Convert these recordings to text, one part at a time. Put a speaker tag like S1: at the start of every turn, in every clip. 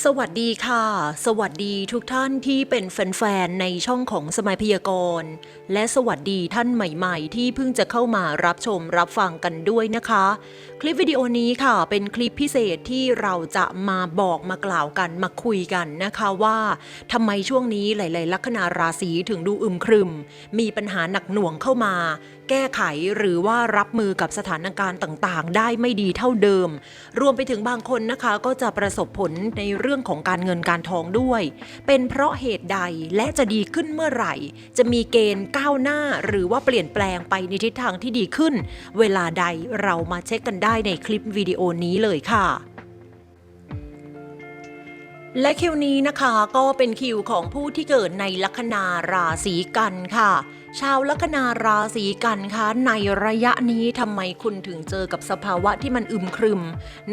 S1: สวัสดีค่ะ สวัสดีทุกท่านที่เป็นแฟนๆ ในช่องของสมัยพยากรณ์ และสวัสดีท่านใหม่ๆ ที่เพิ่งจะเข้ามารับชมรับฟังกันด้วยนะคะ คลิปวิดีโอนี้ค่ะ เป็นคลิปพิเศษที่เราจะมาบอกมากล่าวกันมาคุยกันนะคะว่าทำไมช่วงนี้หลาย ๆ ลัคนาราศีถึงดูอึมครึม มีปัญหาหนักหน่วงเข้ามา แก้ไขหรือว่ารับมือกับสถานการณ์ต่างๆ ได้ไม่ดีเท่าเดิม รวมไปถึงบางคนนะคะก็จะประสบผลในเรื่องของการเงินการทองด้วย เป็นเพราะเหตุใดและจะดีขึ้นเมื่อไหร่ จะมีเกณฑ์ก้าวหน้าหรือว่าเปลี่ยนแปลงไปในทิศทางที่ดีขึ้น เวลาใดเรามาเช็คกันได้ในคลิปวิดีโอนี้เลยค่ะและคิวนี้นะคะก็เป็นคิวของผู้ที่เกิดในลัคนาราศีกันค่ะ ชาวลัคนาราศีกันคะในระยะนี้ทำไมคุณถึงเจอกับสภาวะที่มันอึมครึม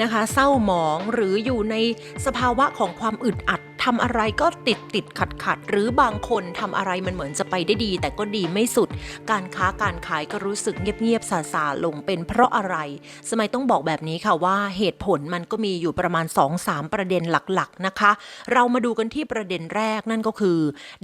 S1: นะคะ เศร้าหมองหรืออยู่ในสภาวะของความอึดอัด ทำอะไรก็ติดติดขัดขัดหรือบางคนทำอะไรมันเหมือนจะไปได้ดี แต่ก็ดีไม่สุด การค้าการขายก็รู้สึกเงียบๆซาซาลงเป็นเพราะอะไร สมัยต้องบอกแบบนี้ค่ะว่าเหตุผลมันก็มีอยู่ประมาณ 2-3 ประเด็นหลักๆนะคะ เรามาดูกันที่ประเด็นแรกนั่นก็คือ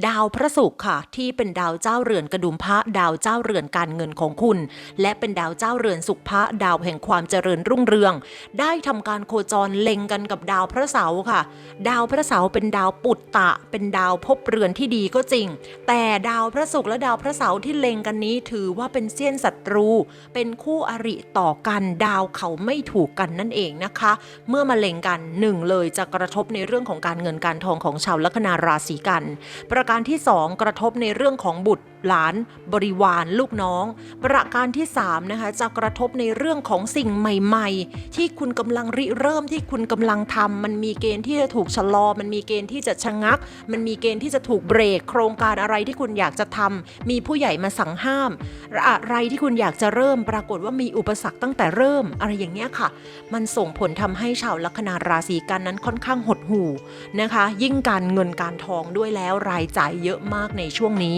S1: ดาวพระศุกร์ค่ะ ที่เป็นดาวเจ้าเรือนกระดุมพระดาวเจ้าเรือนการเงินของคุณ และเป็นดาวเจ้าเรือนสุขพระดาวแห่งความเจริญรุ่งเรือง ได้ทำการโคจรเล็งกันกับดาวพระเสาร์ค่ะ ดาวพระเสาร์เป็นดาวปุตตะ เป็นดาวภพเรือนที่ดีก็จริง แต่ดาวพระศุกร์และดาวพระเสาร์ที่เล็งกันนี้ถือว่าเป็นเสี้ยนศัตรู เป็นคู่อริต่อกันดาวเขาไม่ถูกกันนั่นเองนะคะ เมื่อมาเล็งกันหนึ่งเลยจะกระทบในเรื่องของการเงินการทองของชาวลัคนาราศีกัน ประการที่ 2 กระทบในเรื่องของบุตร หลาน บริวารลูกน้อง ประการที่3นะคะจะกระทบในเรื่องของสิ่งใหม่ ๆ ที่คุณกำลังริเริ่มที่คุณกำลังทำมันมีเกณฑ์ที่จะถูกชะลอ มันมีเกณฑ์ที่จะชะงัก มันมีเกณฑ์ที่จะถูกเบรก โครงการอะไรที่คุณอยากจะทำมีผู้ใหญ่มาสั่งห้ามอะไรที่คุณอยากจะเริ่ม ปรากฏว่ามีอุปสรรคตั้งแต่เริ่ม อะไรอย่างเงี้ยค่ะ มันส่งผลทำให้ชาวลัคนาราศีกันนั้นค่อนข้างหดหู่นะคะ ยิ่งการเงินการทองด้วยแล้วรายจ่ายเยอะมากในช่วงนี้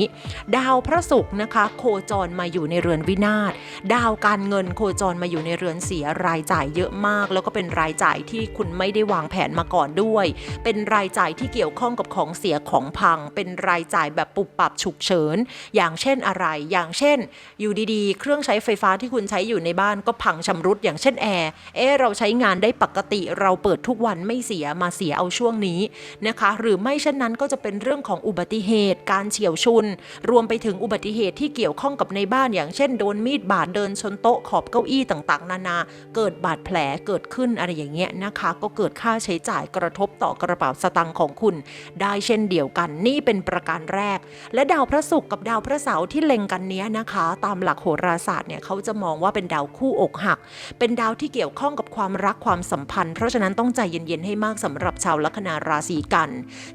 S1: ดาวพระศุกร์นะคะ โคจรมาอยู่ในเรือนวินาศดาวการเงินโคจรมาอยู่ในเรือนเสียรายจ่ายเยอะมาก แล้วก็เป็นรายจ่ายที่คุณไม่ได้วางแผนมาก่อนด้วย เป็นรายจ่ายที่เกี่ยวข้องกับของเสียของพัง เป็นรายจ่ายแบบปุบปับฉุกเฉิน อย่างเช่นอะไร อย่างเช่น อยู่ดีๆ เครื่องใช้ไฟฟ้าที่คุณใช้อยู่ในบ้านก็พังชำรุด อย่างเช่นแอร์เอ๊เราใช้งานได้ปกติเราเปิดทุกวันไม่เสียมาเสียเอาช่วงนี้นะคะ หรือไม่เช่นนั้นก็จะเป็นเรื่องของอุบัติเหตุการเฉียวชนรวมไปถึงอุบัติเหตุที่เกี่ยวข้องกับในบ้านอย่างเช่นโดนมีดบาดเดินชนโต๊ะขอบเก้าอี้ต่างๆ นานา เกิดบาดแผลเกิดขึ้นอะไรอย่างเงี้ยนะคะ ก็เกิดค่าใช้จ่ายกระทบต่อกระเป๋าสตางค์ของคุณ ได้เช่นเดียวกันนี่เป็นประการแรก และดาวพระศุกร์กับดาวพระเสาร์ที่เล็งกันเนี้ยนะคะ ตามหลักโหราศาสตร์เนี่ยเขาจะมองว่าเป็นดาวคู่อกหัก เป็นดาวที่เกี่ยวข้องกับความรักความสัมพันธ์ เพราะฉะนั้นต้องใจเย็นๆให้มากสำหรับชาวลัคนาราศีกัน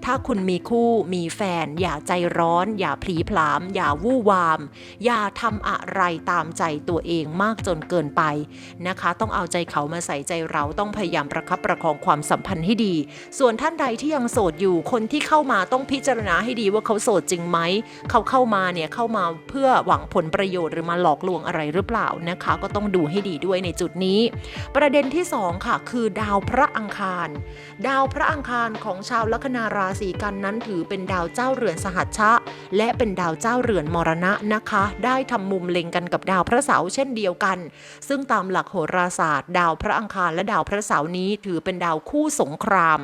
S1: ถ้าคุณมีคู่มีแฟน อย่าใจร้อน อย่าพลีพลามอย่าวู่วาม อย่าทำอะไรตามใจตัวเองมากจนเกินไปนะคะ ต้องเอาใจเขามาใส่ใจเราต้องพยายามประคับประคองความสัมพันธ์ให้ดี ส่วนท่านใดที่ยังโสดอยู่คนที่เข้ามาต้องพิจารณาให้ดีว่าเขาโสดจริงไหมเขาเข้ามาเนี่ยเข้ามาเพื่อหวังผลประโยชน์หรือมาหลอกลวงอะไรหรือเปล่านะคะ ก็ต้องดูให้ดีด้วยในจุดนี้ ประเด็นที่สองค่ะ คือดาวพระอังคาร ดาวพระอังคารของชาวลัคนาราศีกันนั้นถือเป็นดาวเจ้าเรือนสหัชชะ และเป็นดาวเจ้าเรือนมรณะนะคะ ได้ทำมุมเล็งกันกับดาวพระเสาร์เช่นเดียวกัน ซึ่งตามหลักโหราศาสตร์ ดาวพระอังคารและดาวพระเสาร์นี้ถือเป็นดาวคู่สงคราม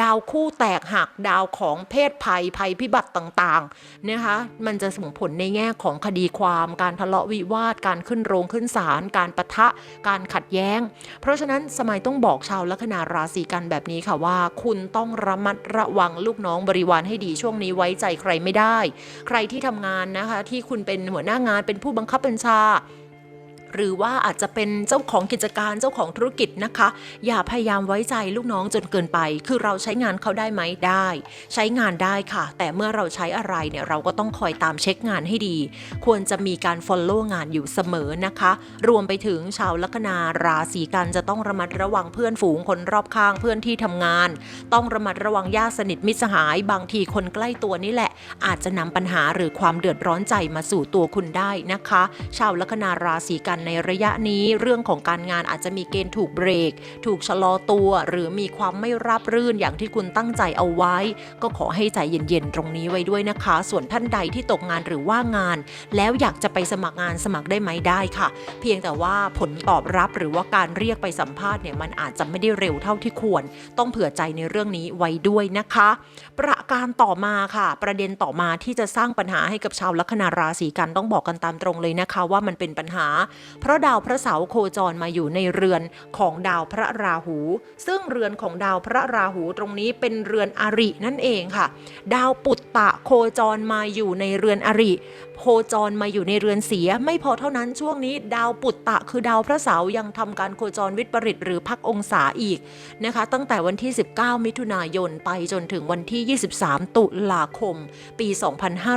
S1: ดาวคู่แตกหักดาวของเพศภัยภัยพิบัติต่างๆนะคะมันจะส่งผลในแง่ของคดีความการทะเลาะวิวาทการขึ้นโรงขึ้นศาลการปะทะการขัดแย้ง เพราะฉะนั้นสมัยต้องบอกชาวลัคนาราศีกันแบบนี้ค่ะว่า คุณต้องระมัดระวังลูกน้องบริวารให้ดีช่วงนี้ไว้ใจใครไม่ได้ ใครที่ทำงานนะคะ ที่คุณเป็นหัวหน้างานเป็นผู้บังคับบัญชา หรือว่าอาจจะเป็นเจ้าของกิจการเจ้าของธุรกิจนะคะ อย่าพยายามไว้ใจลูกน้องจนเกินไป คือเราใช้งานเขาได้ไหมได้ ใช้งานได้ค่ะ แต่เมื่อเราใช้อะไรเนี่ยเราก็ต้องคอยตามเช็คงานให้ดี ควรจะมีการ follow งานอยู่เสมอนะคะ รวมไปถึงชาวลัคนาราศีกันจะต้องระมัดระวังเพื่อนฝูงคนรอบข้างเพื่อนที่ทำงาน ต้องระมัดระวังญาติสนิทมิตรสหาย บางทีคนใกล้ตัวนี่แหละ อาจจะนำปัญหาหรือความเดือดร้อนใจมาสู่ตัวคุณได้นะคะ ชาวลัคนาราศีกันในระยะนี้เรื่องของการงานอาจจะมีเกณฑ์ถูกเบรก ถูกชะลอตัว หรือมีความไม่ราบรื่นอย่างที่คุณตั้งใจเอาไว้ ก็ขอให้ใจเย็นๆตรงนี้ไว้ด้วยนะคะ ส่วนท่านใดที่ตกงานหรือว่างงาน แล้วอยากจะไปสมัครงานสมัครได้ไหมได้ค่ะ เพียงแต่ว่าผลตอบรับหรือว่าการเรียกไปสัมภาษณ์เนี่ยมันอาจจะไม่ได้เร็วเท่าที่ควร ต้องเผื่อใจในเรื่องนี้ไว้ด้วยนะคะ ประการต่อมาค่ะ ประเด็นต่อมาที่จะสร้างปัญหาให้กับชาวลัคนาราศีกันต้องบอกกันตามตรงเลยนะคะ ว่ามันเป็นปัญหาเพราะดาวพระเสาร์โคจรมาอยู่ในเรือนของดาวพระราหู ซึ่งเรือนของดาวพระราหูตรงนี้เป็นเรือนอรินั่นเองค่ะ ดาวปุตตะโคจรมาอยู่ในเรือนอริ โคจรมาอยู่ในเรือนเสีย ไม่พอเท่านั้นช่วงนี้ ดาวปุตตะคือดาวพระเสาร์ยังทำการโคจรวิปริตหรือพักองศาอีกนะคะ ตั้งแต่วันที่ 19 มิถุนายนไปจนถึงวันที่ 23 ตุลาคม ปี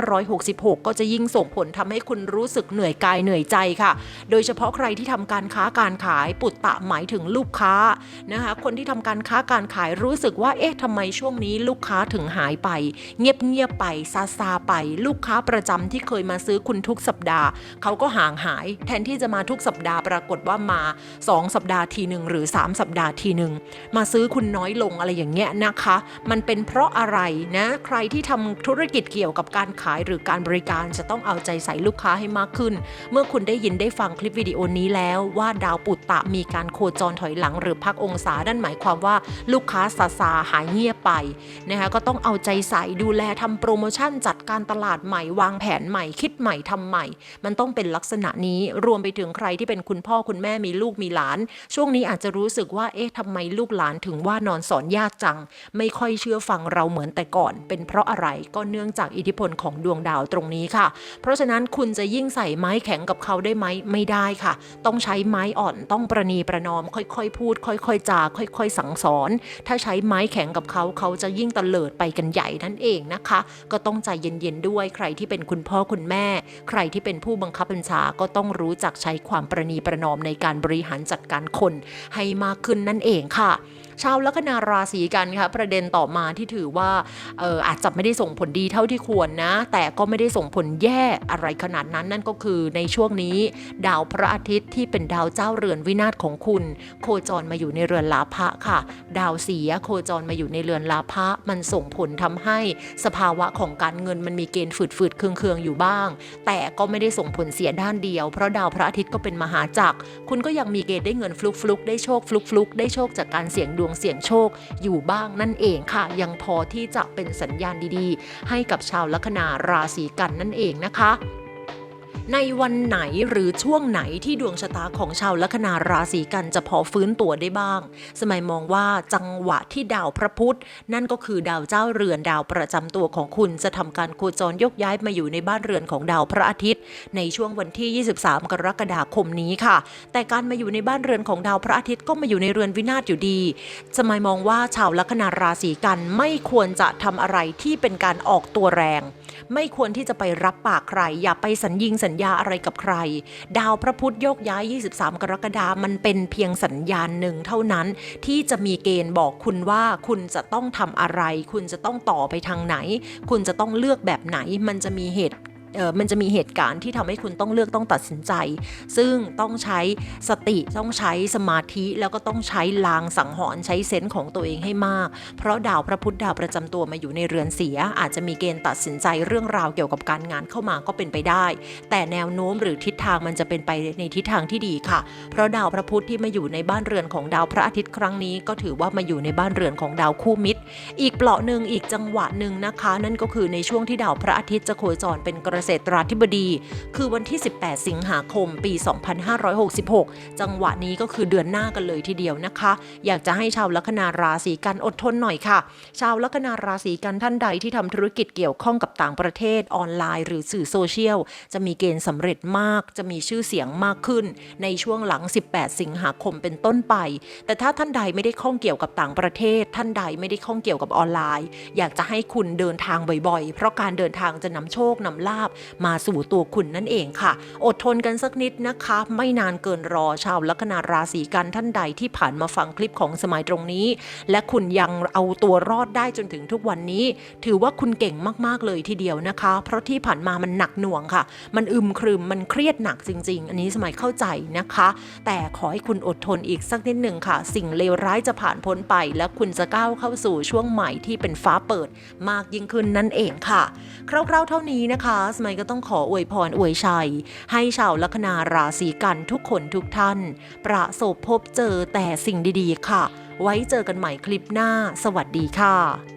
S1: 2566 ก็จะยิ่งส่งผลทำให้คุณรู้สึกเหนื่อยกายเหนื่อยใจค่ะ โดยเฉพาะใครที่ทำการค้าการขายปุตตะหมายถึงลูกค้านะคะคนที่ทำการค้าการขายรู้สึกว่าเอ๊ะทำไมช่วงนี้ลูกค้าถึงหายไป เงียบเงียบไปซาซาไป ลูกค้าประจำที่เคยมาซื้อคุณทุกสัปดาห์ เขาก็ห่างหาย แทนที่จะมาทุกสัปดาห์ปรากฏว่ามา 2 สัปดาห์ทีหนึ่งหรือ 3 สัปดาห์ทีหนึ่งมาซื้อคุณน้อยลงอะไรอย่างเงี้ยนะคะ มันเป็นเพราะอะไรนะใครที่ทำธุรกิจเกี่ยวกับการขายหรือการบริการจะต้องเอาใจใส่ลูกค้าให้มากขึ้น เมื่อคุณได้ยินได้ฟังคลิปวิดีโอนี้แล้วว่าดาวปุตตะมีการโคจรถอยหลังหรือพักองศานั่นหมายความว่าลูกค้าซาซาหายเงียบไปนะคะก็ต้องเอาใจใส่ดูแลทำโปรโมชั่นจัดการตลาดใหม่วางแผนใหม่คิดใหม่ทำใหม่ มันต้องเป็นลักษณะนี้รวมไปถึงใครที่เป็นคุณพ่อคุณแม่มีลูกมีหลาน ช่วงนี้อาจจะรู้สึกว่าเอ๊ะทำไมลูกหลานถึงว่านอนสอนยากจัง ไม่ค่อยเชื่อฟังเราเหมือนแต่ก่อน เป็นเพราะอะไรก็เนื่องจากอิทธิพลของดวงดาวตรงนี้ค่ะ เพราะฉะนั้นคุณจะยิ่งใส่ไม้แข็งกับเขาได้ไหมไม่ได้ค่ะ ต้องใช้ไม้อ่อนต้องประนีประนอม ค่อยๆ พูด ค่อยๆจาค่อย ๆ สั่งสอน ถ้าใช้ไม้แข็งกับเขาเขาจะยิ่งตะเลิดไปกันใหญ่นั่นเองนะคะ ก็ต้องใจเย็นๆด้วยใครที่เป็นคุณพ่อคุณแม่ ใครที่เป็นผู้บังคับบัญชาก็ต้องรู้จักใช้ความประนีประนอมในการบริหารจัดการคนให้มากขึ้นนั่นเองค่ะ ชาวลัคนาราศีกันค่ะประเด็นต่อมาที่ถือว่าอออาจจะไม่ได้ส่งผลดีเท่าที่ควรนะ แต่ก็ไม่ได้ส่งผลแย่อะไรขนาดนั้นนั่นก็คือในช่วงนี้ ดาวพระอาทิตย์ที่เป็นดาวเจ้าเรือนวินาศของคุณ โคจรมาอยู่ในเรือนลาภะค่ะ ดาวเสียโคจรมาอยู่ในเรือนลาภะมันส่งผลทำให้สภาวะของการเงินมันมีเกณฑ์ฝืดๆเคืองๆอยู่บ้าง แต่ก็ไม่ได้ส่งผลเสียด้านเดียว เพราะดาวพระอาทิตย์ก็เป็นมหาจักรคุณก็ยังมีเกณฑ์ได้เงินฟลุกๆได้โชคฟลุกๆได้โชคจากการเสี่ยงดวงงเสี่ยงโชคอยู่บ้างนั่นเองค่ะ ยังพอที่จะเป็นสัญญาณดีๆ ให้กับชาวลัคนาราศีกันนั่นเองนะคะ ในวันไหนหรือช่วงไหนที่ดวงชะตาของชาวลัคนาราศีกันจะพอฟื้นตัวได้บ้าง สมัยมองว่าจังหวะที่ดาวพระพุธ นั่นก็คือดาวเจ้าเรือนดาวประจำตัวของคุณจะทำการโคจรยกย้ายมาอยู่ในบ้านเรือนของดาวพระอาทิตย์ ในช่วงวันที่ 23 กรกฎาคมนี้ค่ะ แต่การมาอยู่ในบ้านเรือนของดาวพระอาทิตย์ก็มาอยู่ในเรือนวินาศอยู่ดี สมัยมองว่าชาวลัคนาราศีกันไม่ควรจะทำอะไรที่เป็นการออกตัวแรง ไม่ควรที่จะไปรับปากใคร อย่าไปสัญญิงสัญญาอะไรกับใคร ดาวพระพุธโยกย้าย 23 กรกฎาคมมันเป็นเพียงสัญญาณหนึ่งเท่านั้นที่จะมีเกณฑ์บอกคุณว่าคุณจะต้องทำอะไร คุณจะต้องต่อไปทางไหน คุณจะต้องเลือกแบบไหนมันจะมีเหตุ มันจะมีเหตุการณ์ที่ทำให้คุณต้องเลือกต้องตัดสินใจ ซึ่งต้องใช้สติต้องใช้สมาธิแล้วก็ต้องใช้ลางสังหรณ์ใช้เซนส์ของตัวเองให้มาก เพราะดาวพระพุธดาวประจำตัวมาอยู่ในเรือนเสีย อาจจะมีเกณฑ์ตัดสินใจเรื่องราวเกี่ยวกับการงานเข้ามาก็เป็นไปได้ แต่แนวโน้มหรือทิศทางมันจะเป็นไปในทิศทางที่ดีค่ะ เพราะดาวพระพุธที่มาอยู่ในบ้านเรือนของดาวพระอาทิตย์ครั้งนี้ ก็ถือว่ามาอยู่ในบ้านเรือนของดาวคู่มิตร อีกเปลาะหนึ่งอีกจังหวะหนึ่งนะคะ นั่นก็คือในช่วงที่ดาวพระอาทิตย์จะโคจรเป็นเกษตราธิบดี คือวันที่ 18 สิงหาคมปี 2566 จังหวะนี้ก็คือเดือนหน้ากันเลยทีเดียวนะคะ อยากจะให้ชาวลัคนาราศีกันอดทนหน่อยค่ะ ชาวลัคนาราศีกันท่านใดที่ทำธุรกิจเกี่ยวข้องกับต่างประเทศออนไลน์ หรือสื่อโซเชียล จะมีเกณฑ์สำเร็จมาก จะมีชื่อเสียงมากขึ้น ในช่วงหลัง 18 สิงหาคมเป็นต้นไป แต่ถ้าท่านใดไม่ได้ข้องเกี่ยวกับต่างประเทศ ท่านใดไม่ได้ข้องเกี่ยวกับออนไลน์ อยากจะให้คุณเดินทางบ่อยๆ เพราะการเดินทางจะนำโชคนำลาบพ มาสู่ตัวคุณนั่นเองค่ะ อดทนกันสักนิดนะคะ ไม่นานเกินรอชาวลัคนาราศีกันท่านใดที่ผ่านมาฟังคลิปของสมัยตรงนี้ และคุณยังเอาตัวรอดได้จนถึงทุกวันนี้ ถือว่าคุณเก่งมากๆเลยทีเดียวนะคะ เพราะที่ผ่านมามันหนักหน่วงค่ะ มันอึมครึมมันเครียดหนักจริง ๆ อันนี้สมัยเข้าใจนะคะ แต่ขอให้คุณอดทนอีกสักนิดหนึ่งค่ะ สิ่งเลวร้ายจะผ่านพ้นไป และคุณจะก้าวเข้าสู่ช่วงใหม่ที่เป็นฟ้าเปิด มากยิ่งขึ้นนั่นเองค่ะคร่าวๆเท่านี้นะคะสมัยก็ต้องขออวยพรอวยชัย ให้ชาวลัคนาราศีกันทุกคนทุกท่าน ประสบพบเจอแต่สิ่งดีๆ ค่ะ ไว้เจอกันใหม่คลิปหน้า สวัสดีค่ะ